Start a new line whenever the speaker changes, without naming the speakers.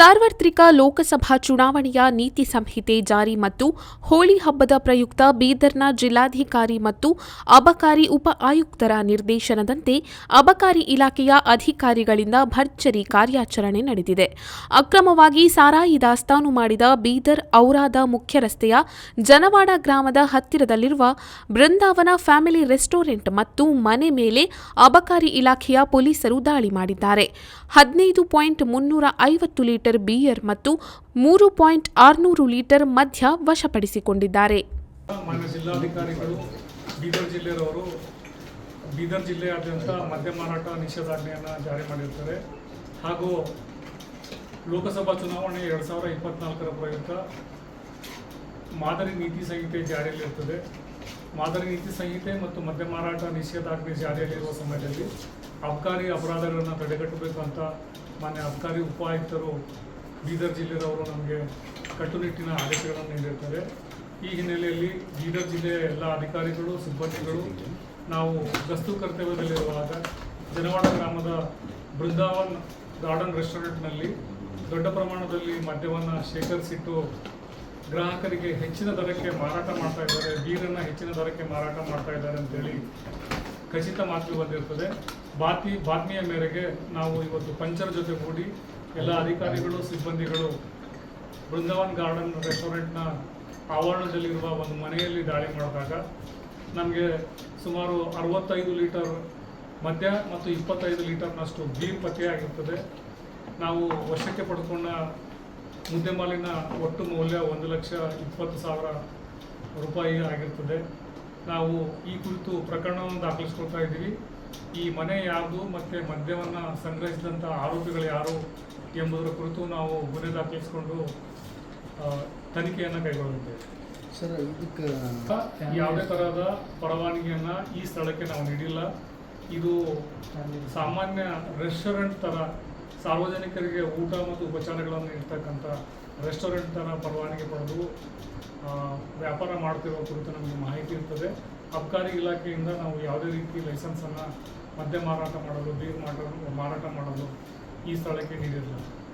ಸಾರ್ವತ್ರಿಕ ಲೋಕಸಭಾ ಚುನಾವಣೆಯ ನೀತಿ ಸಂಹಿತೆ ಜಾರಿ ಮತ್ತು ಹೋಳಿ ಹಬ್ಬದ ಪ್ರಯುಕ್ತ ಬೀದರ್ನ ಜಿಲ್ಲಾಧಿಕಾರಿ ಮತ್ತು ಅಬಕಾರಿ ಉಪ ಆಯುಕ್ತರ ನಿರ್ದೇಶನದಂತೆ ಅಬಕಾರಿ ಇಲಾಖೆಯ ಅಧಿಕಾರಿಗಳಿಂದ ಭರ್ಜರಿ ಕಾರ್ಯಾಚರಣೆ ನಡೆದಿದೆ. ಅಕ್ರಮವಾಗಿ ಸಾರಾಯಿ ದಾಸ್ತಾನು ಮಾಡಿದ ಬೀದರ್ ಔರಾದ ಮುಖ್ಯ ರಸ್ತೆಯ ಜನವಾಡ ಗ್ರಾಮದ ಹತ್ತಿರದಲ್ಲಿರುವ ಬೃಂದಾವನ ಫ್ಯಾಮಿಲಿ ರೆಸ್ಟೋರೆಂಟ್ ಮತ್ತು ಮನೆ ಮೇಲೆ ಅಬಕಾರಿ ಇಲಾಖೆಯ ಪೊಲೀಸರು ದಾಳಿ ಮಾಡಿದ್ದಾರೆ. ಹದಿನೈದು ಪಾಯಿಂಟ್ ಮುನ್ನೂರ ಐವತ್ತು ಲೀಟರ್ ಬಿಯರ್ ಮತ್ತು ಮೂರು ಪಾಯಿಂಟ್ ಆರುನೂರು ಲೀಟರ್ ಮದ್ಯ ವಶಪಡಿಸಿಕೊಂಡಿದ್ದಾರೆ.
ಬೀದರ್ ಜಿಲ್ಲೆಯಾದ್ಯಂತ ಮದ್ಯ ಮಾರಾಟ ನಿಷೇಧಾಜ್ಞೆಯನ್ನು ಜಾರಿ ಮಾಡಿರ್ತಾರೆ. ಹಾಗೂ ಲೋಕಸಭಾ ಚುನಾವಣೆ ಎರಡು ಸಾವಿರ ಇಪ್ಪತ್ನಾಲ್ಕರ ಪ್ರಯುಕ್ತ ಮಾದರಿ ನೀತಿ ಸಂಹಿತೆ ಜಾರಿಯಲ್ಲಿರ್ತದೆ. ಮಾದರಿ ನೀತಿ ಸಂಹಿತೆ ಮತ್ತು ಮದ್ಯ ಮಾರಾಟ ನಿಷೇಧಾಜ್ಞೆ ಜಾರಿಯಲ್ಲಿರುವ ಸಮಯದಲ್ಲಿ ಅಬಕಾರಿ ಅಪರಾಧಗಳನ್ನು ತಡೆಗಟ್ಟಬೇಕು ಅಂತ ಮಾನ್ಯ ಅಬಕಾರಿ ಉಪಾಯುಕ್ತರು ಬೀದರ್ ಜಿಲ್ಲೆಯವರು ನಮಗೆ ಕಟ್ಟುನಿಟ್ಟಿನ ಆದೇಶಗಳನ್ನು ನೀಡಿರ್ತಾರೆ. ಈ ಹಿನ್ನೆಲೆಯಲ್ಲಿ ಬೀದರ್ ಜಿಲ್ಲೆಯ ಎಲ್ಲ ಅಧಿಕಾರಿಗಳು, ಸಿಬ್ಬಂದಿಗಳು ನಾವು ಗಸ್ತು ಕರ್ತವ್ಯದಲ್ಲಿರುವಾಗ ಜನವಾಡ ಗ್ರಾಮದ ಬೃಂದಾವನ್ ಗಾರ್ಡನ್ ರೆಸ್ಟೋರೆಂಟ್ನಲ್ಲಿ ದೊಡ್ಡ ಪ್ರಮಾಣದಲ್ಲಿ ಮದ್ಯವನ್ನು ಶೇಖರಿಸಿಟ್ಟು ಗ್ರಾಹಕರಿಗೆ ಹೆಚ್ಚಿನ ದರಕ್ಕೆ ಮಾರಾಟ ಮಾಡ್ತಾ ಇದ್ದಾರೆ. ಬೀರನ್ನು ಹೆಚ್ಚಿನ ದರಕ್ಕೆ ಮಾರಾಟ ಮಾಡ್ತಾ ಇದ್ದಾರೆ ಅಂತೇಳಿ ಖಚಿತ ಮಾತು ಬಂದಿರ್ತದೆ. ಬಾತಿ ಬಾತ್ಮಿಯ ಮೇರೆಗೆ ನಾವು ಇವತ್ತು ಪಂಚರ ಜೊತೆ ಕೂಡಿ ಎಲ್ಲ ಅಧಿಕಾರಿಗಳು, ಸಿಬ್ಬಂದಿಗಳು ಬೃಂದಾವನ್ ಗಾರ್ಡನ್ ರೆಸ್ಟೋರೆಂಟ್ನ ಆವರಣದಲ್ಲಿರುವ ಒಂದು ಮನೆಯಲ್ಲಿ ದಾಳಿ ಮಾಡಿದಾಗ ನಮಗೆ ಸುಮಾರು ಅರವತ್ತೈದು ಲೀಟರ್ ಮದ್ಯ ಮತ್ತು ಇಪ್ಪತ್ತೈದು ಲೀಟರ್ನಷ್ಟು ಬೀರ್ ಪತ್ತೆಯಾಗಿರ್ತದೆ ನಾವು ವಶಕ್ಕೆ ಪಡ್ಕೊಂಡ ಮುದ್ದೆ ಮಾಲಿನ ಒಟ್ಟು ಮೌಲ್ಯ ಒಂದು ಲಕ್ಷ ಇಪ್ಪತ್ತು ಸಾವಿರ ರೂಪಾಯಿ ಆಗಿರ್ತದೆ. ನಾವು ಈ ಕುರಿತು ಪ್ರಕರಣವನ್ನು ದಾಖಲಿಸ್ಕೊಳ್ತಾ ಇದ್ದೀವಿ. ಈ ಮನೆ ಯಾವುದು ಮತ್ತು ಮದ್ಯವನ್ನು ಸಂಗ್ರಹಿಸಿದಂಥ ಆರೋಪಿಗಳು ಯಾರು ಎಂಬುದರ ಕುರಿತು ನಾವು ಮನೆ ದಾಖಲಿಸಿಕೊಂಡು ತನಿಖೆಯನ್ನು ಕೈಗೊಳ್ಳುತ್ತೇವೆ.
ಸರ್ ಇದಕ್ಕೆ
ಯಾವುದೇ ತರಹದ ಪರವಾನಗಿಯನ್ನ ಈ ಸ್ಥಳಕ್ಕೆ ನಾವು ನೀಡಿಲ್ಲ. ಇದು ಸಾಮಾನ್ಯ ರೆಸ್ಟೋರೆಂಟ್ ತರ ಸಾರ್ವಜನಿಕರಿಗೆ ಊಟ ಮತ್ತು ಉಪಚಾರಗಳನ್ನು ನೀಡ್ತಕ್ಕಂಥ ರೆಸ್ಟೋರೆಂಟ್ ತರ ಪರವಾನಗಿ ಪಡೆದು ವ್ಯಾಪಾರ ಮಾಡ್ತಿರೋ ಕುರಿತು ನಮಗೆ ಮಾಹಿತಿ ಇರ್ತದೆ. ಅಬ್ಕಾರಿ ಇಲಾಖೆಯಿಂದ ನಾವು ಯಾವುದೇ ರೀತಿ ಲೈಸೆನ್ಸನ್ನು ಮದ್ಯ ಮಾರಾಟ ಮಾಡಲು ಬೀರ್ ಮಾರಾಟ ಮಾಡಲು ಈ ಸ್ಥಳಕ್ಕೆ ನೀಡಿರಲಿಲ್ಲ.